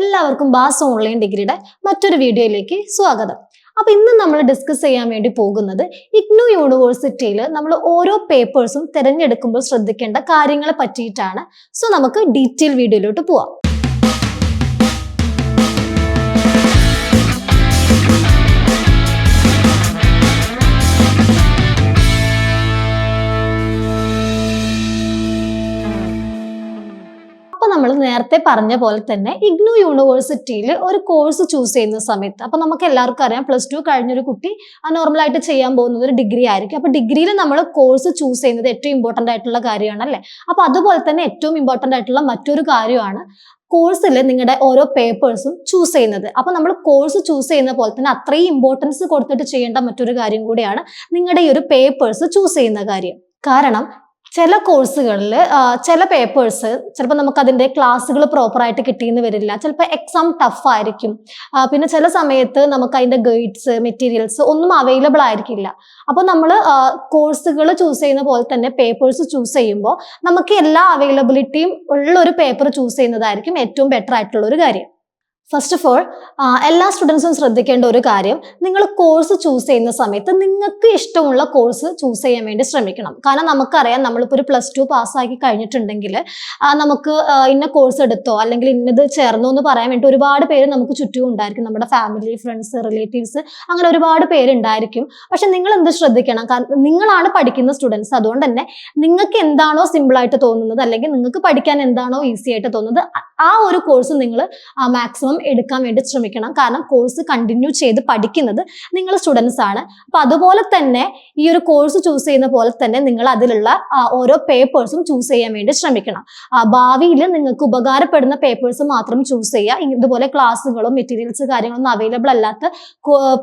എല്ലാവർക്കും ബാസ് ഓൺലൈൻ ഡിഗ്രിയുടെ മറ്റൊരു വീഡിയോയിലേക്ക് സ്വാഗതം. അപ്പൊ ഇന്ന് നമ്മൾ ഡിസ്കസ് ചെയ്യാൻ വേണ്ടി പോകുന്നത് ഇഗ്നു യൂണിവേഴ്സിറ്റിയിൽ നമ്മൾ ഓരോ പേപ്പേഴ്സും തിരഞ്ഞെടുക്കുമ്പോൾ ശ്രദ്ധിക്കേണ്ട കാര്യങ്ങളെ പറ്റിയിട്ടാണ്. സോ നമുക്ക് ഡീറ്റെയിൽ വീഡിയോയിലോട്ട് പോവാം. നമ്മൾ നേരത്തെ പറഞ്ഞ പോലെ തന്നെ ഇഗ്നു യൂണിവേഴ്സിറ്റിയിൽ ഒരു കോഴ്സ് ചൂസ് ചെയ്യുന്ന സമയത്ത്. അപ്പൊ നമുക്ക് എല്ലാവർക്കും അറിയാം പ്ലസ് ടു കഴിഞ്ഞൊരു കുട്ടി ആ നോർമലായിട്ട് ചെയ്യാൻ പോകുന്നത് ഒരു ഡിഗ്രി ആയിരിക്കും. അപ്പൊ ഡിഗ്രിയിൽ നമ്മൾ കോഴ്സ് ചൂസ് ചെയ്യുന്നത് ഏറ്റവും ഇമ്പോർട്ടന്റ് ആയിട്ടുള്ള കാര്യമാണ് അല്ലേ? അപ്പൊ അതുപോലെ തന്നെ ഏറ്റവും ഇമ്പോർട്ടന്റ് ആയിട്ടുള്ള മറ്റൊരു കാര്യമാണ് കോഴ്സിൽ നിങ്ങളുടെ ഓരോ പേപ്പേഴ്സും ചൂസ് ചെയ്യുന്നത്. അപ്പൊ നമ്മൾ കോഴ്സ് ചൂസ് ചെയ്യുന്ന പോലെ തന്നെ അത്രയും ഇമ്പോർട്ടൻസ് കൊടുത്തിട്ട് ചെയ്യേണ്ട മറ്റൊരു കാര്യം കൂടിയാണ് നിങ്ങളുടെ ഈ ഒരു പേപ്പേഴ്സ് ചൂസ് ചെയ്യുന്ന കാര്യം. കാരണം ചില കോഴ്സുകളിൽ ചില പേപ്പേഴ്സ് ചിലപ്പോൾ നമുക്ക് അതിന്റെ ക്ലാസ്സുകൾ പ്രോപ്പറായിട്ട് കിട്ടിയെന്ന് വരില്ല. ചിലപ്പോൾ എക്സാം ടഫ് ആയിരിക്കും. പിന്നെ ചില സമയത്ത് നമുക്ക് അതിന്റെ ഗൈഡ്സ് മെറ്റീരിയൽസ് ഒന്നും അവൈലബിൾ ആയിരിക്കില്ല. അപ്പോൾ നമ്മൾ കോഴ്സുകൾ ചൂസ് ചെയ്യുന്ന പോലെ തന്നെ പേപ്പേഴ്സ് ചൂസ് ചെയ്യുമ്പോൾ നമുക്ക് എല്ലാ അവൈലബിലിറ്റിയും ഉള്ള ഒരു പേപ്പർ ചൂസ് ചെയ്യുന്നതായിരിക്കും ഏറ്റവും ബെറ്റർ ആയിട്ടുള്ള ഒരു കാര്യം. ഫസ്റ്റ് ഓഫ് ഓൾ എല്ലാ സ്റ്റുഡൻസും ശ്രദ്ധിക്കേണ്ട ഒരു കാര്യം നിങ്ങൾ കോഴ്സ് ചൂസ് ചെയ്യുന്ന സമയത്ത് നിങ്ങൾക്ക് ഇഷ്ടമുള്ള കോഴ്സ് ചൂസ് ചെയ്യാൻ വേണ്ടി ശ്രമിക്കണം. കാരണം നമുക്കറിയാം നമ്മളിപ്പോൾ ഒരു പ്ലസ് ടു പാസ്സാക്കി കഴിഞ്ഞിട്ടുണ്ടെങ്കിൽ നമുക്ക് ഇന്ന കോഴ്സ് എടുത്തോ അല്ലെങ്കിൽ ഇന്നത് ചേർന്നോ എന്ന് പറയാൻ വേണ്ടി ഒരുപാട് പേര് നമുക്ക് ചുറ്റും ഉണ്ടായിരിക്കും. നമ്മുടെ ഫാമിലി ഫ്രണ്ട്സ് റിലേറ്റീവ്സ് അങ്ങനെ ഒരുപാട് പേരുണ്ടായിരിക്കും പക്ഷെ നിങ്ങൾ എന്ത് ശ്രദ്ധിക്കണം? കാരണം നിങ്ങളാണ് പഠിക്കുന്ന സ്റ്റുഡൻസ് അതുകൊണ്ട് തന്നെ നിങ്ങൾക്ക് എന്താണോ സിമ്പിളായിട്ട് തോന്നുന്നത് അല്ലെങ്കിൽ നിങ്ങൾക്ക് പഠിക്കാൻ എന്താണോ ഈസി ആയിട്ട് തോന്നുന്നത് ആ- ഒരു കോഴ്സ് നിങ്ങൾ മാക്സിമം എടുക്കാൻ വേണ്ടി ശ്രമിക്കണം. കാരണം കോഴ്സ് കണ്ടിന്യൂ ചെയ്ത് പഠിക്കുന്നത് നിങ്ങൾ സ്റ്റുഡൻസ് ആണ്. അപ്പൊ അതുപോലെ തന്നെ ഈ ഒരു കോഴ്സ് ചൂസ് ചെയ്യുന്ന പോലെ തന്നെ നിങ്ങൾ അതിലുള്ള ഓരോ പേപ്പേഴ്സും ചൂസ് ചെയ്യാൻ വേണ്ടി ശ്രമിക്കണം. ഭാവിയിൽ നിങ്ങൾക്ക് ഉപകാരപ്പെടുന്ന പേപ്പേഴ്സ് മാത്രം ചൂസ് ചെയ്യുക. ഇതുപോലെ ക്ലാസ്സുകളും മെറ്റീരിയൽസ് കാര്യങ്ങളൊന്നും അവൈലബിൾ അല്ലാത്ത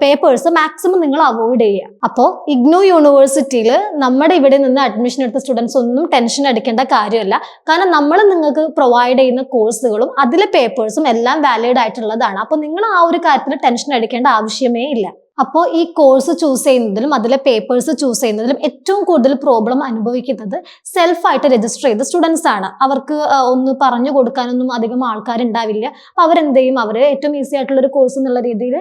പേപ്പേഴ്സ് മാക്സിമം നിങ്ങൾ അവോയ്ഡ് ചെയ്യുക. അപ്പോൾ ഇഗ്നോ യൂണിവേഴ്സിറ്റിയിൽ നമ്മുടെ ഇവിടെ നിന്ന് അഡ്മിഷൻ എടുത്ത സ്റ്റുഡൻസ് ഒന്നും ടെൻഷൻ അടിക്കേണ്ട കാര്യമല്ല. കാരണം നമ്മൾ നിങ്ങൾക്ക് പ്രൊവൈഡ് ചെയ്യുന്ന കോഴ്സുകളും അതിലെ പേപ്പേഴ്സും എല്ലാം വാലിഡ് ആയിട്ടുള്ളതാണ് അപ്പൊ നിങ്ങൾ ആ ഒരു കാര്യത്തിൽ ടെൻഷൻ അടിക്കേണ്ട ആവശ്യമേ ഇല്ല. അപ്പോൾ ഈ കോഴ്സ് ചൂസ് ചെയ്യുന്നതിലും അതിലെ പേപ്പേഴ്സ് ചൂസ് ചെയ്യുന്നതിലും ഏറ്റവും കൂടുതൽ പ്രോബ്ലം അനുഭവിക്കുന്നത് സെൽഫായിട്ട് രജിസ്റ്റർ ചെയ്ത സ്റ്റുഡൻസ് ആണ്. അവർക്ക് ഒന്ന് പറഞ്ഞു കൊടുക്കാനൊന്നും അധികം ആൾക്കാരുണ്ടാവില്ല. അപ്പോൾ അവരെന്ത് ചെയ്യും അവർ ഏറ്റവും ഈസി ആയിട്ടുള്ള ഒരു കോഴ്സ് എന്നുള്ള രീതിയിൽ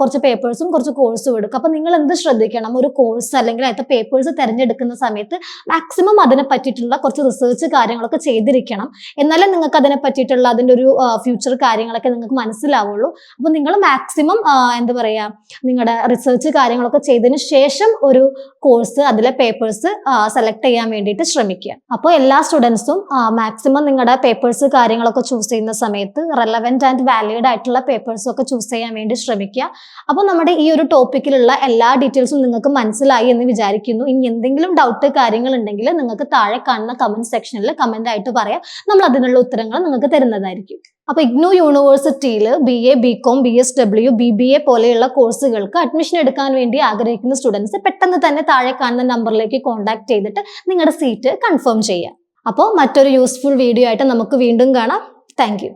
കുറച്ച് പേപ്പേഴ്സും കുറച്ച് കോഴ്സും എടുക്കും. അപ്പോൾ നിങ്ങൾ എന്ത് ശ്രദ്ധിക്കണം? ഒരു കോഴ്സ് അല്ലെങ്കിൽ അതിന്റെ പേപ്പേഴ്സ് തിരഞ്ഞെടുക്കുന്ന സമയത്ത് മാക്സിമം അതിനെ പറ്റിയിട്ടുള്ള കുറച്ച് റിസേർച്ച് കാര്യങ്ങളൊക്കെ ചെയ്തിരിക്കണം. എന്നാലേ നിങ്ങൾക്ക് അതിനെ പറ്റിയിട്ടുള്ള അതിന്റെ ഒരു ഫ്യൂച്ചർ കാര്യങ്ങളൊക്കെ നിങ്ങൾക്ക് മനസ്സിലാവുള്ളൂ. അപ്പോൾ നിങ്ങൾ മാക്സിമം എന്താ പറയുക നിങ്ങളുടെ റിസർച്ച് കാര്യങ്ങളൊക്കെ ചെയ്തതിന് ശേഷം ഒരു കോഴ്സ് അതിലെ പേപ്പേഴ്സ് സെലക്ട് ചെയ്യാൻ വേണ്ടിയിട്ട് ശ്രമിക്കുക. അപ്പോൾ എല്ലാ സ്റ്റുഡൻസും മാക്സിമം നിങ്ങളുടെ പേപ്പേഴ്സ് കാര്യങ്ങളൊക്കെ ചൂസ് ചെയ്യുന്ന സമയത്ത് റെലവെന്റ് ആൻഡ് വാലിഡ് ആയിട്ടുള്ള പേപ്പേഴ്സും ഒക്കെ ചൂസ് ചെയ്യാൻ വേണ്ടി ശ്രമിക്കുക. അപ്പോൾ നമ്മുടെ ഈ ഒരു ടോപ്പിക്കിലുള്ള എല്ലാ ഡീറ്റെയിൽസും നിങ്ങൾക്ക് മനസ്സിലായി എന്ന് വിചാരിക്കുന്നു. ഇനി എന്തെങ്കിലും ഡൗട്ട് കാര്യങ്ങൾ ഉണ്ടെങ്കിൽ നിങ്ങൾക്ക് താഴെ കാണുന്ന കമന്റ് സെക്ഷനിൽ കമന്റ് ആയിട്ട് പറയാം. നമ്മൾ അതിനുള്ള ഉത്തരങ്ങൾ നിങ്ങൾക്ക് തരുന്നതായിരിക്കും. അപ്പൊ ഇഗ്നു യൂണിവേഴ്സിറ്റിയിൽ B A B com B S W B B A പോലെയുള്ള കോഴ്സുകൾക്ക് അഡ്മിഷൻ എടുക്കാൻ വേണ്ടി ആഗ്രഹിക്കുന്ന സ്റ്റുഡൻസ് പെട്ടെന്ന് തന്നെ താഴെ കാണുന്ന നമ്പറിലേക്ക് കോൺടാക്ട് ചെയ്തിട്ട് നിങ്ങളുടെ സീറ്റ് കൺഫേം ചെയ്യുക അപ്പോൾ മറ്റൊരു യൂസ്ഫുൾ വീഡിയോ ആയിട്ട് നമുക്ക് വീണ്ടും കാണാം. താങ്ക്